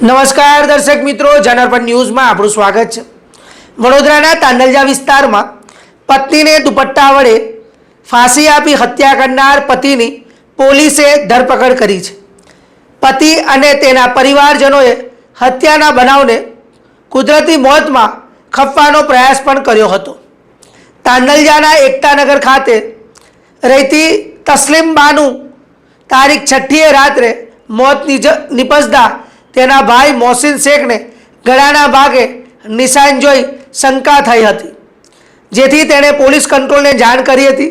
નમસ્કાર દર્શક મિત્રો, જનરપણ ન્યૂઝમાં આપણું સ્વાગત છે. વડોદરાના તાંડલજા વિસ્તારમાં પત્નીને દુપટ્ટા વડે ફાંસી આપી હત્યા કરનાર પતિની પોલીસે ધરપકડ કરી છે. પતિ અને તેના પરિવારજનોએ હત્યાના બનાવને કુદરતી મોતમાં ખપવાનો પ્રયાસ પણ કર્યો હતો. તાંડલજાના એકતાનગર ખાતે રહેતી તસ્લીમ બાનું તારીખ છઠ્ઠીએ રાત્રે મોત નિપજતા તેના ભાઈ મોહસિન શેખને ગળાના ભાગે નિશાન જોઈ શંકા થઈ હતી. જેથી તેણે પોલીસ કંટ્રોલને જાણ કરી હતી.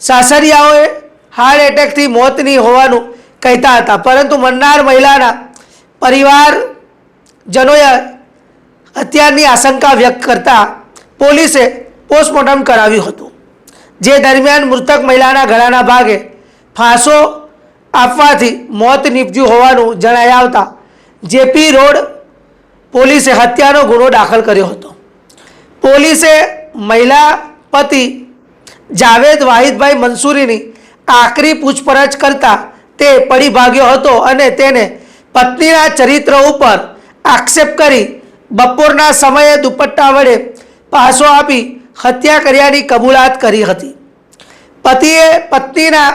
સાસરિયાઓએ હાર્ટ એટેકથી મોતની હોવાનું કહેતા હતા. પરંતુ મરનાર મહિલાના પરિવારજનોએ હત્યાની આશંકા વ્યક્ત કરતા પોલીસે પોસ્ટમોર્ટમ કરાવ્યું હતું, જે દરમિયાન મૃતક મહિલાના ગળાના ભાગે ફાંસો આપવાથી મોત નીપજ્યું હોવાનું જણાઈ આવતા જેપી રોડ પોલીસે હત્યાનો ગુનો દાખલ કર્યો હતો. પોલીસે મહિલા પતિ જાવેદ વાહિદભાઈ મંસૂરીની આકરી પૂછપરછ કરતા તે પડી ભાગ્યો હતો અને તેને પત્નીના ચરિત્ર ઉપર આક્ષેપ કરી બપોરના સમયે દુપટ્ટા વડે પાસો આપી હત્યા કર્યાની કબૂલાત કરી હતી. પતિએ પત્નીના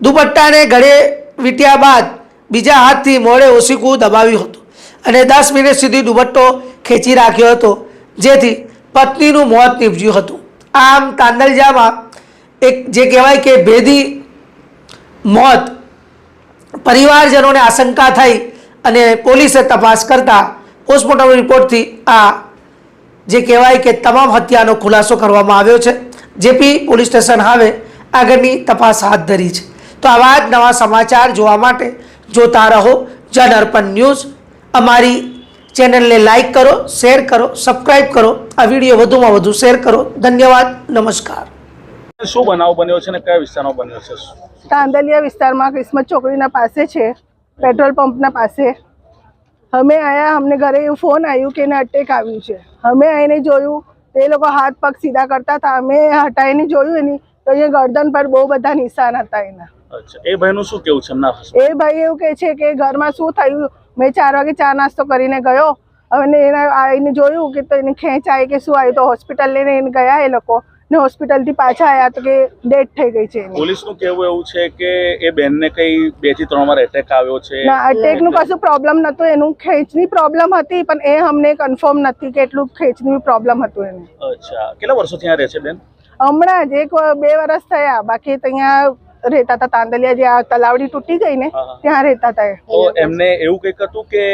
દુપટ્ટાને ગળે વીટ્યા બાદ બીજા હાથથી મોડે ઓશીકું દબાવ્યું હતું. અને દસ મિનિટ સુધી દુપટ્ટો ખેંચી રાખ્યો હતો, જેથી પત્નીનું મોત નીપજ્યું હતું. આમ તાંદલજામાં એક જે કહેવાય કે ભેદી મોત, પરિવારજનોને આશંકા થઈ અને પોલીસે તપાસ કરતા પોસ્ટમોર્ટમ રિપોર્ટથી આ જે કહેવાય કે તમામ હત્યાનો ખુલાસો કરવામાં આવ્યો છે. જેપી પોલીસ સ્ટેશન હવે આગળની તપાસ હાથ ધરી છે. તો આવા જ નવા સમાચાર જોવા માટે જોતા રહો. જનઅર્પણ ન્યૂઝ. અમારી ચેનલને લાઈક કરો શેર કરો સબસ્ક્રાઈબ કરો. આ વીડિયો વધુમાં વધુ શેર કરો. ધન્યવાદ. નમસ્કાર. શું બનાવ બન્યો છે ને કયા વિસ્તારમાં બન્યો છે? તાંદલિયા વિસ્તારમાં કિસ્મત ચોકડીના પાસે છે પેટ્રોલ પંપના પાસે. અમે આયા અમને ઘરે એવું ફોન આવ્યું કે એને અટેક આવ્યું છે. અમે આવીને જોયું તે એ લોકો હાથ પગ સીધા કરતા હતા. અમે હટાવીને જોયું એની તો અહીંયા ગરદન પર બહુ બધા નિશાન હતા એના. એ ભાઈનું શું કેવું છે? એમના એ ભાઈ એવું કહે છે કે ઘરમાં શું થયું? મેં ચાર વાગે ચા નાસ્તો કરીને ગયો અને એને આવીને જોયું કે તો એને ખેંચ આવી કે શું આવ્યું. તો હોસ્પિટલ લઈને એને ગયા એ લોકો ને હોસ્પિટલથી પાછા આવ્યા તો કે ડેથ થઈ ગઈ છે પોલીસનું કહેવું એવું છે કે એ બેનને કઈ બેથી ત્રણ વાર એટેક આવ્યો છે? ના અટેકનું કશું પ્રોબ્લેમ નતો એનું ખેંચની પ્રોબ્લેમ હતી પણ એ અમને કન્ફર્મ નથી કે એટલું ખેંચની પ્રોબ્લેમ હતું એને. અચ્છા. કેટલા વર્ષોથી આ રહે છે બેન? હમણાં જ એક બે વર્ષ થયા. બાકી તો અહીંયા રહેતા હતા તાંદલિયા જે આ તલાવડી તૂટી ગઈ ને. ત્યાં રહેતા હતા તો એમને એવું કંઈક હતું કે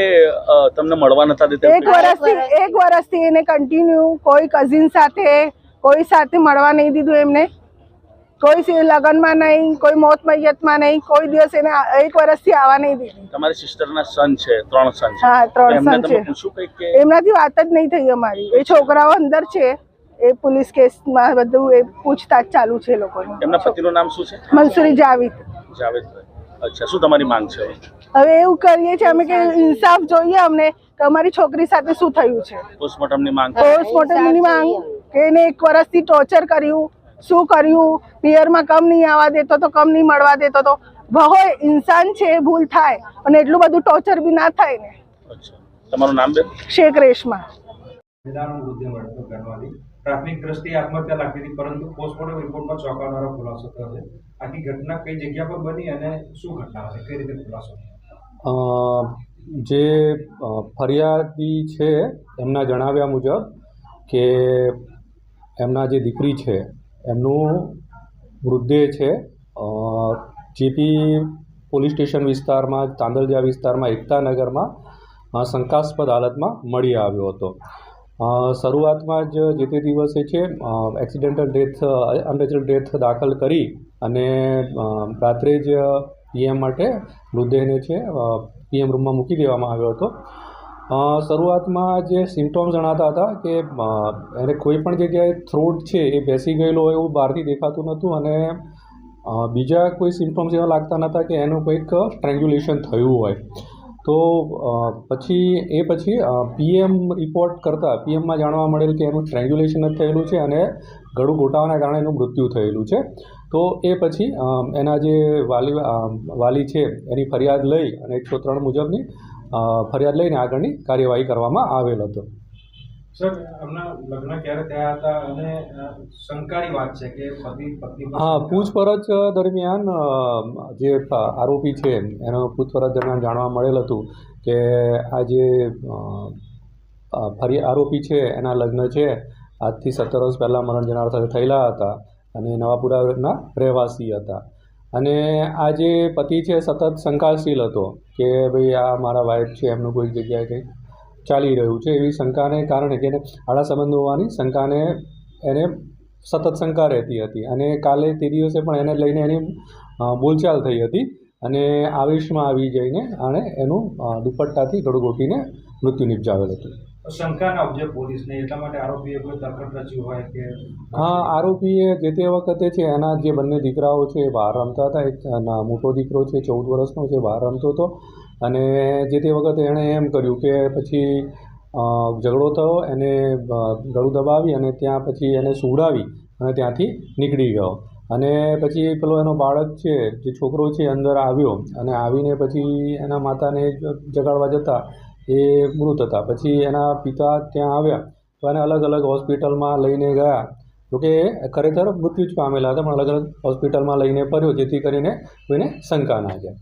તમને મળવા નતા દેતા એક વર્ષથી એક વર્ષથી એને કન્ટિન્યુ કોઈ કઝિન સાથે કોઈ સાથે મળવા નહીં દીધું એમને. કોઈ લગ્નમાં નહીં કોઈ મોત મૈયતમાં નહીં કોઈ દિવસ એને એક વર્ષથી આવવા નહીં દીધી. તમારી સિસ્ટરના સન છે ત્રણ સન છે. હા, ત્રણ તમે છે. એમનાથી વાત જ નહીં થઈ અમારી. એ છોકરાઓ અંદર છે. એ પોલીસ કેસમાં બધું એ પૂછતાછ ચાલુ છે લોકોની. એમના પતિનું નામ શું છે? મંસૂરી જાવીદ. જાવેદભાઈ અચ્છા શું તમારી માંગ છે? હવે? એવું કરીએ છીએ અમે કે ઇન્સાફ જોઈએ અમને કે અમારી છોકરી સાથે શું થયું છે. પોસ્ટમોર્ટમની માંગ પોસ્ટમોર્ટમની માંગ કે એને એક વર્ષથી ટોર્ચર કર્યું શું કર્યું પિયરમાં કમ નહીં આવવા દેતો તો કમ નહીં મળવા દેતો તો. હોય ઇન્સાન છે ભૂલ થાય. અને એટલું બધું ટોર્ચર બી ના થાય ને. તમારું નામ શેખ રેશમા. મહિલાનો મૃતદેહ મળતો ઘરમાંથી પ્રાથમિક દ્રષ્ટિએ આત્મહત્યા લાગતી હતી, પરંતુ પોસ્ટમોર્ટમ રિપોર્ટમાં ચોંકાવનારો ખુલાસો થયો છે. આખી ઘટના કઈ જગ્યા પર બની અને શું ઘટના હતી કઈ રીતે ખુલાસો જે ફરિયાદી છે, એમના જણાવ્યા મુજબ કે એમના જે દીકરી છે, એમનું મૃતદેહ છે જીપી પોલીસ સ્ટેશન વિસ્તારમાં, તાંદલજા વિસ્તારમાં એકતાનગરમાં શંકાસ્પદ હાલતમાં મળી આવ્યો હતો. શરૂઆતમાં જ જે તે દિવસે છે એક્સિડેન્ટલ ડેથ અનનેચરલ ડેથ દાખલ કરી અને રાત્રે જ પીએમ માટે મૃતદેહને છે પીએમ રૂમમાં મૂકી દેવામાં આવ્યો હતો. શરૂઆતમાં જે સિમ્ટોમ્સ જણાતા હતા કે એને કોઈ પણ જગ્યાએ થ્રોટ છે એ બેસી ગયેલો હોય એવું બહારથી દેખાતું નહોતું અને બીજા કોઈ સિમ્ટોમ્સ એવા લાગતા નહોતા કે એનું કંઈક સ્ટ્રેન્ગ્યુલેશન થયું હોય. તો પછી, એ પછી પીએમ રિપોર્ટ કરતાં, પીએમમાં જાણવા મળેલ કે એનું સ્ટ્રેંગ્યુલેશન જ થયેલું છે અને ગળું ઘોટાવાના કારણે એનું મૃત્યુ થયેલું છે. તો એ પછી એના જે વાલી વાલી છે, એની ફરિયાદ લઈ અને એકસો ત્રણ મુજબની ફરિયાદ લઈને આગળની કાર્યવાહી કરવામાં આવેલ હતો. હા, પૂછપરછ દરમિયાન જે આરોપી છે, એનો પૂછપરછ દરમિયાન જાણવા મળેલ હતું કે આ જે ફરી આરોપી છે, એના લગ્ન છે, આજથી સત્તર વર્ષ પહેલાં મરણ જનાર સાથે થયેલા હતા અને નવાપુરાના રહેવાસી હતા. અને આ જે પતિ છે, સતત શંકાશીલ હતો કે ભાઈ આ મારા વાઈફ છે, એમનું કોઈ જગ્યાએ કંઈક ચાલી રહ્યું છે એવી શંકાને કારણે કે એને આડા સંબંધ હોવાની શંકાને એને સતત શંકા રહેતી હતી. અને કાલે તે દિવસે પણ એને લઈને એની બોલચાલ થઈ હતી અને આવેશમાં આવી જઈને આણે એનું દુપટ્ટાથી ગળું ગોટીને મૃત્યુ નિપજાવેલ હતું. શંકા ના ઉપજે પોલીસને એટલા માટે આરોપીએ કોઈ તરકટ રચ્યું હોય કે હા આરોપીએ જે તે વખતે છે એના જે બંને દીકરાઓ છે બહાર રમતા હતા. એક મોટો દીકરો છે ચૌદ વર્ષનો છે બહાર રમતો હતો. અને જે તે વખતે એણે એમ કર્યું કે પછી ઝઘડો થયો, એને ગળું દબાવી અને ત્યાં પછી એને સુવડાવી અને ત્યાંથી નીકળી ગયો. અને પછી પેલો એનો બાળક છે, જે છોકરો છે, અંદર આવ્યો અને આવીને પછી એના માતાને જગાડવા જતા એ મૃત હતા. પછી એના પિતા ત્યાં આવ્યા તો એને અલગ અલગ હોસ્પિટલમાં લઈને ગયા. જોકે ખરેખર મૃત્યુ જ પામેલા હતા, પણ અલગ અલગ હોસ્પિટલમાં લઈને ફર્યો, જેથી કરીને કોઈને શંકા ના જાય.